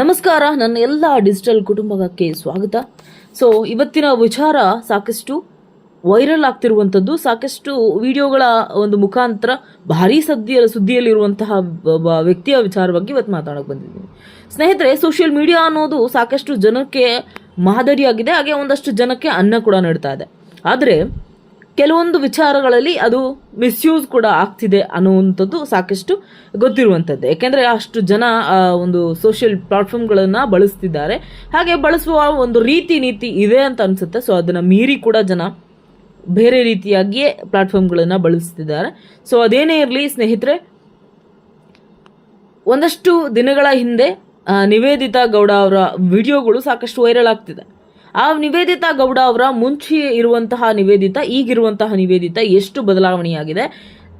ನಮಸ್ಕಾರ, ನನ್ನ ಎಲ್ಲ ಡಿಜಿಟಲ್ ಕುಟುಂಬಕ್ಕೆ ಸ್ವಾಗತ. ಸೊ ಇವತ್ತಿನ ವಿಚಾರ ಸಾಕಷ್ಟು ವೈರಲ್ ಆಗ್ತಿರುವಂಥದ್ದು, ಸಾಕಷ್ಟು ವಿಡಿಯೋಗಳ ಒಂದು ಮುಖಾಂತರ ಭಾರಿ ಸದ್ಯ ಸುದ್ದಿಯಲ್ಲಿರುವಂತಹ ವ್ಯಕ್ತಿಯ ವಿಚಾರ ಬಗ್ಗೆ ಇವತ್ತು ಮಾತಾಡೋಕೆ ಬಂದಿದ್ದೀನಿ. ಸ್ನೇಹಿತರೆ, ಸೋಷಿಯಲ್ ಮೀಡಿಯಾ ಅನ್ನೋದು ಸಾಕಷ್ಟು ಜನಕ್ಕೆ ಮಾದರಿಯಾಗಿದೆ, ಹಾಗೆ ಒಂದಷ್ಟು ಜನಕ್ಕೆ ಅನ್ನ ಕೂಡ ನೀಡ್ತಾ ಇದೆ. ಆದರೆ ಕೆಲವೊಂದು ವಿಚಾರಗಳಲ್ಲಿ ಅದು ಮಿಸ್ಯೂಸ್ ಕೂಡ ಆಗ್ತಿದೆ ಅನ್ನುವಂಥದ್ದು ಸಾಕಷ್ಟು ಗೊತ್ತಿರುವಂಥದ್ದು. ಯಾಕೆಂದರೆ ಅಷ್ಟು ಜನ ಒಂದು ಸೋಷಿಯಲ್ ಪ್ಲಾಟ್ಫಾರ್ಮ್ಗಳನ್ನು ಬಳಸ್ತಿದ್ದಾರೆ. ಹಾಗೆ ಬಳಸುವ ಒಂದು ರೀತಿ ನೀತಿ ಇದೆ ಅಂತ ಅನಿಸುತ್ತೆ. ಸೊ ಅದನ್ನು ಮೀರಿ ಕೂಡ ಜನ ಬೇರೆ ರೀತಿಯಾಗಿಯೇ ಪ್ಲಾಟ್ಫಾರ್ಮ್ಗಳನ್ನು ಬಳಸ್ತಿದ್ದಾರೆ. ಸೊ ಅದೇನೇ ಇರಲಿ ಸ್ನೇಹಿತರೆ, ಒಂದಷ್ಟು ದಿನಗಳ ಹಿಂದೆ ನಿವೇದಿತಾ ಗೌಡ ಅವರ ವಿಡಿಯೋಗಳು ಸಾಕಷ್ಟು ವೈರಲ್ ಆಗ್ತಿದೆ. ಆ ನಿವೇದಿತಾ ಗೌಡ ಅವರ ಮುಂಚೆ ಇರುವಂತಹ ನಿವೇದಿತ, ಈಗಿರುವಂತಹ ನಿವೇದಿತ ಎಷ್ಟು ಬದಲಾವಣೆಯಾಗಿದೆ?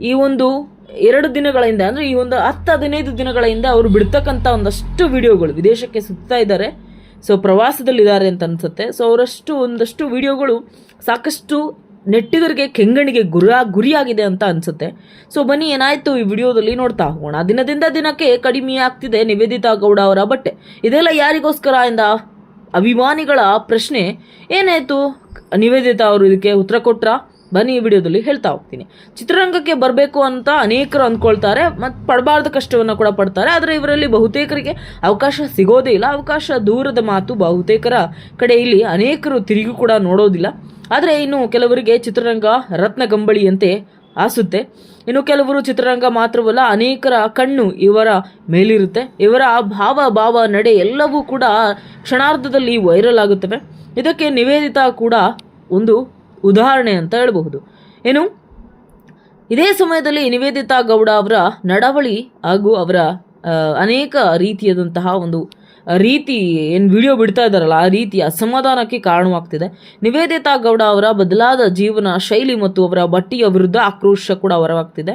ಈ ಒಂದು ಎರಡು ದಿನಗಳಿಂದ, ಅಂದರೆ ಈ ಒಂದು ಹತ್ತು, ಹದಿನೈದು ದಿನಗಳ ಹಿಂದೆ ಅವರು ಬಿಡ್ತಕ್ಕಂಥ ಒಂದಷ್ಟು ವಿಡಿಯೋಗಳು ವಿದೇಶಕ್ಕೆ ಸುತ್ತಾ ಇದ್ದಾರೆ. ಸೊ ಪ್ರವಾಸದಲ್ಲಿದ್ದಾರೆ ಅಂತ ಅನ್ಸುತ್ತೆ. ಸೊ ಅವರಷ್ಟು ಒಂದಷ್ಟು ವಿಡಿಯೋಗಳು ಸಾಕಷ್ಟು ನೆಟ್ಟಿಗರಿಗೆ ಕೆಂಗಣಿಗೆ ಗುರ, ಗುರಿಯಾಗಿದೆ ಅಂತ ಅನ್ಸುತ್ತೆ. ಸೊ ಬನ್ನಿ, ಏನಾಯ್ತು ಈ ವಿಡಿಯೋದಲ್ಲಿ ನೋಡ್ತಾ ಹೋಗೋಣ. ದಿನದಿಂದ ದಿನಕ್ಕೆ ಕಡಿಮೆ ಆಗ್ತಿದೆ ನಿವೇದಿತಾ ಗೌಡ ಅವರ ಬಟ್ಟೆ. ಇದೆಲ್ಲ ಯಾರಿಗೋಸ್ಕರ ಎಂದ ಅಭಿಮಾನಿಗಳ ಪ್ರಶ್ನೆ, ಏನಾಯಿತು? ನಿವೇದಿತಾ ಅವರು ಇದಕ್ಕೆ ಉತ್ತರ ಕೊಟ್ರ? ಬನ್ನಿ ಈ ವಿಡಿಯೋದಲ್ಲಿ ಹೇಳ್ತಾ ಹೋಗ್ತೀನಿ. ಚಿತ್ರರಂಗಕ್ಕೆ ಬರಬೇಕು ಅಂತ ಅನೇಕರು ಅಂದ್ಕೊಳ್ತಾರೆ ಮತ್ತು ಪಡಬಾರ್ದ ಕಷ್ಟವನ್ನು ಕೂಡ ಪಡ್ತಾರೆ, ಆದರೆ ಇವರಲ್ಲಿ ಬಹುತೇಕರಿಗೆ ಅವಕಾಶ ಸಿಗೋದೇ ಇಲ್ಲ. ಅವಕಾಶ ದೂರದ ಮಾತು ಬಹುತೇಕರ ಕಡೆ ಇಲ್ಲಿ ಅನೇಕರು ತಿರುಗಿ ಕೂಡ ನೋಡೋದಿಲ್ಲ. ಆದರೆ ಇನ್ನು ಕೆಲವರಿಗೆ ಚಿತ್ರರಂಗ ರತ್ನಗಂಬಳಿಯಂತೆ ಆಸುತ್ತೆ ಇನ್ನು ಕೆಲವರು ಚಿತ್ರರಂಗ ಮಾತ್ರವಲ್ಲ, ಅನೇಕರ ಕಣ್ಣು ಇವರ ಮೇಲಿರುತ್ತೆ. ಇವರ ಭಾವ ಭಾವ, ನಡೆ ಎಲ್ಲವೂ ಕೂಡ ಕ್ಷಣಾರ್ಧದಲ್ಲಿ ವೈರಲ್ ಆಗುತ್ತವೆ. ಇದಕ್ಕೆ ನಿವೇದಿತಾ ಕೂಡ ಒಂದು ಉದಾಹರಣೆ ಅಂತ ಹೇಳಬಹುದು. ಏನು ಇದೇ ಸಮಯದಲ್ಲಿ ನಿವೇದಿತಾ ಗೌಡ ಅವರ ನಡವಳಿ ಹಾಗೂ ಅವರ ಅನೇಕ ರೀತಿಯಾದಂತಹ ಒಂದು ರೀತಿ ಏನು ವಿಡಿಯೋ ಬಿಡ್ತಾ ಇದ್ದಾರಲ್ಲ, ಆ ರೀತಿ ಅಸಮಾಧಾನಕ್ಕೆ ಕಾರಣವಾಗ್ತಿದೆ. ನಿವೇದಿತಾ ಗೌಡ ಅವರ ಬದಲಾದ ಜೀವನ ಶೈಲಿ ಮತ್ತು ಅವರ ಬಟ್ಟೆಯ ವಿರುದ್ಧ ಆಕ್ರೋಶ ಕೂಡ ಹೊರವಾಗ್ತಿದೆ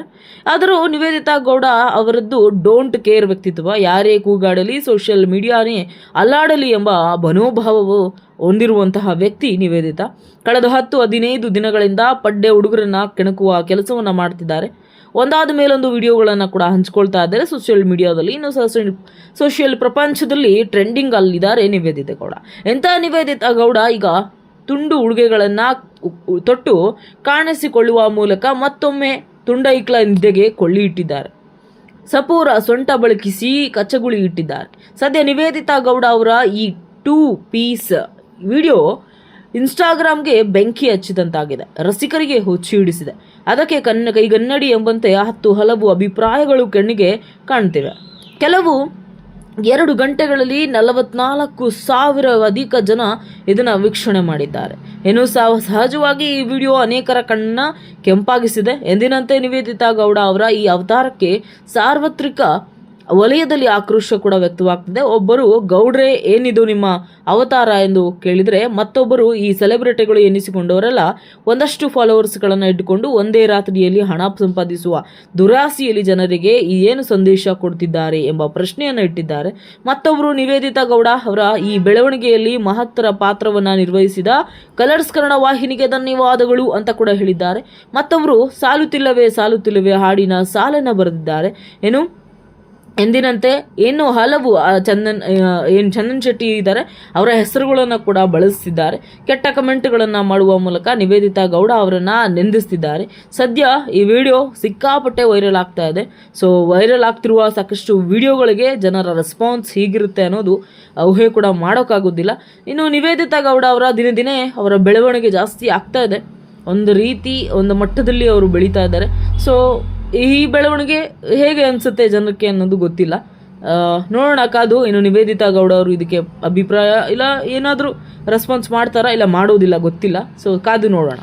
ಆದರೂ ನಿವೇದಿತಾ ಗೌಡ ಅವರದ್ದು ಡೋಂಟ್ ಕೇರ್ ವ್ಯಕ್ತಿತ್ವ, ಯಾರೇ ಕೂಗಾಡಲಿ ಸೋಷಿಯಲ್ ಮೀಡಿಯಾನೇ ಅಲ್ಲಾಡಲಿ ಎಂಬ ಮನೋಭಾವವು ಹೊಂದಿರುವಂತಹ ವ್ಯಕ್ತಿ ನಿವೇದಿತಾ. ಕಳೆದ ಹತ್ತು ಹದಿನೈದು ದಿನಗಳಿಂದ ಪಡ್ಡೆ ಹುಡುಗರನ್ನ ಕೆಣಕುವ ಕೆಲಸವನ್ನು ಮಾಡ್ತಿದ್ದಾರೆ. ಒಂದಾದ ಮೇಲೊಂದು ವಿಡಿಯೋಗಳನ್ನು ಕೂಡ ಹಂಚ್ಕೊಳ್ತಾ ಇದ್ದಾರೆ. ಸೋಷಿಯಲ್ ಮೀಡಿಯಾದಲ್ಲಿ ಇನ್ನು ಸೋಷಿಯಲ್ ಸೋಷಿಯಲ್ ಪ್ರಪಂಚದಲ್ಲಿ ಟ್ರೆಂಡಿಂಗ್ ಅಲ್ಲಿದ್ದಾರೆ ನಿವೇದಿತ ಗೌಡ. ಎಂಥ ನಿವೇದಿತ ಗೌಡ? ಈಗ ತುಂಡು ಉಡುಗೆಗಳನ್ನು ತೊಟ್ಟು ಕಾಣಿಸಿಕೊಳ್ಳುವ ಮೂಲಕ ಮತ್ತೊಮ್ಮೆ ತುಂಡೈಕ್ಲ ನಿದ್ದೆಗೆ ಕೊಳ್ಳಿ ಇಟ್ಟಿದ್ದಾರೆ. ಸಪೂರ ಸೊಂಟ ಬಳಕಿಸಿ ಕಚ್ಚಗುಳಿ ಇಟ್ಟಿದ್ದಾರೆ. ಸದ್ಯ ನಿವೇದಿತಾ ಗೌಡ ಅವರ ಈ ಟೂ ಪೀಸ್ ವಿಡಿಯೋ ಇನ್ಸ್ಟಾಗ್ರಾಮ್ಗೆ ಬೆಂಕಿ ಹಚ್ಚಿದಂತಾಗಿದೆ. ರಸಿಕರಿಗೆ ಹುಚ್ಚಿ ಹಿಡಿಸಿದೆ. ಅದಕ್ಕೆ ಕನ್ನ, ಕೈಗನ್ನಡಿ ಎಂಬಂತೆ ಹತ್ತು ಹಲವು ಅಭಿಪ್ರಾಯಗಳು ಕಣ್ಣಿಗೆ ಕಾಣ್ತಿವೆ. ಕೆಲವು ಎರಡು ಗಂಟೆಗಳಲ್ಲಿ ನಲವತ್ನಾಲ್ಕು ಸಾವಿರ ಅಧಿಕ ಜನ ಇದನ್ನು ವೀಕ್ಷಣೆ ಮಾಡಿದ್ದಾರೆ. ಇನ್ನು ಸಹ ಸಹಜವಾಗಿ ಈ ವಿಡಿಯೋ ಅನೇಕರ ಕಣ್ಣ ಕೆಂಪಾಗಿಸಿದೆ. ಎಂದಿನಂತೆ ನಿವೇದಿತಾ ಗೌಡ ಅವರ ಈ ಅವತಾರಕ್ಕೆ ಸಾರ್ವತ್ರಿಕ ವಲಯದಲ್ಲಿ ಆಕ್ರೋಶ ಕೂಡ ವ್ಯಕ್ತವಾಗ್ತಿದೆ. ಒಬ್ಬರು, ಗೌಡ್ರೆ, ಏನಿದು ನಿಮ್ಮ ಅವತಾರ? ಎಂದು ಕೇಳಿದರೆ, ಮತ್ತೊಬ್ಬರು, ಈ ಸೆಲೆಬ್ರಿಟಿಗಳು ಎನಿಸಿಕೊಂಡವರೆಲ್ಲ, ಒಂದಷ್ಟು ಫಾಲೋವರ್ಸ್ಗಳನ್ನು ಇಟ್ಟುಕೊಂಡು ಒಂದೇ ರಾತ್ರಿಯಲ್ಲಿ ಹಣ ಸಂಪಾದಿಸುವ ದುರಾಸೆಯಲ್ಲಿ ಜನರಿಗೆ ಏನು ಸಂದೇಶ ಕೊಡ್ತಿದ್ದಾರೆ? ಎಂಬ ಪ್ರಶ್ನೆಯನ್ನು ಇಟ್ಟಿದ್ದಾರೆ. ಮತ್ತೊಬ್ಬರು, ನಿವೇದಿತಾ ಗೌಡ ಅವರ ಈ ಬೆಳವಣಿಗೆಯಲ್ಲಿ ಮಹತ್ತರ ಪಾತ್ರವನ್ನು ನಿರ್ವಹಿಸಿದ ಕಲರ್ಸ್ ಕನ್ನಡ ವಾಹಿನಿಗೆ ಧನ್ಯವಾದಗಳು ಅಂತ ಕೂಡ ಹೇಳಿದ್ದಾರೆ. ಮತ್ತೊಬ್ಬರು, ಸಾಲುತ್ತಿಲ್ಲವೇ ಸಾಲುತ್ತಿಲ್ಲವೇ ಹಾಡಿನ ಸಾಲನ್ನು ಬರೆದಿದ್ದಾರೆ. ಏನು ಎಂದಿನಂತೆ ಏನು ಹಲವು ಚಂದನ್ ಏನು ಚಂದನ್ ಶೆಟ್ಟಿ ಇದ್ದಾರೆ, ಅವರ ಹೆಸರುಗಳನ್ನು ಕೂಡ ಬಳಸ್ತಿದ್ದಾರೆ. ಕೆಟ್ಟ ಕಮೆಂಟ್ಗಳನ್ನು ಮಾಡುವ ಮೂಲಕ ನಿವೇದಿತಾ ಗೌಡ ಅವರನ್ನು ನಿಂದಿಸ್ತಿದ್ದಾರೆ. ಸದ್ಯ ಈ ವಿಡಿಯೋ ಸಿಕ್ಕಾಪಟ್ಟೆ ವೈರಲ್ ಆಗ್ತಾ ಇದೆ. ಸೊ ವೈರಲ್ ಆಗ್ತಿರುವ ಸಾಕಷ್ಟು ವಿಡಿಯೋಗಳಿಗೆ ಜನರ ರೆಸ್ಪಾನ್ಸ್ ಹೀಗಿರುತ್ತೆ ಅನ್ನೋದು ಊಹೆ ಕೂಡ ಮಾಡೋಕ್ಕಾಗೋದಿಲ್ಲ. ಇನ್ನು ನಿವೇದಿತಾ ಗೌಡ ಅವರ ದಿನ ದಿನೇ ಅವರ ಬೆಳವಣಿಗೆ ಜಾಸ್ತಿ ಆಗ್ತಾ ಇದೆ. ಒಂದು ರೀತಿ, ಒಂದು ಮಟ್ಟದಲ್ಲಿ ಅವರು ಬೆಳೀತಾ ಇದ್ದಾರೆ. ಸೊ ಈ ಬೆಳವಣಿಗೆ ಹೇಗೆ ಅನಿಸುತ್ತೆ ಜನಕ್ಕೆ ಅನ್ನೋದು ಗೊತ್ತಿಲ್ಲ. ನೋಡೋಣ ಕಾದು, ಇನ್ನು ನಿವೇದಿತಾ ಗೌಡ ಅವರು ಇದಕ್ಕೆ ಅಭಿಪ್ರಾಯ ಇಲ್ಲ, ಏನಾದರೂ ರೆಸ್ಪಾನ್ಸ್ ಮಾಡ್ತಾರಾ ಇಲ್ಲ ಮಾಡೋದಿಲ್ಲ ಗೊತ್ತಿಲ್ಲ. ಸೊ ಕಾದು ನೋಡೋಣ.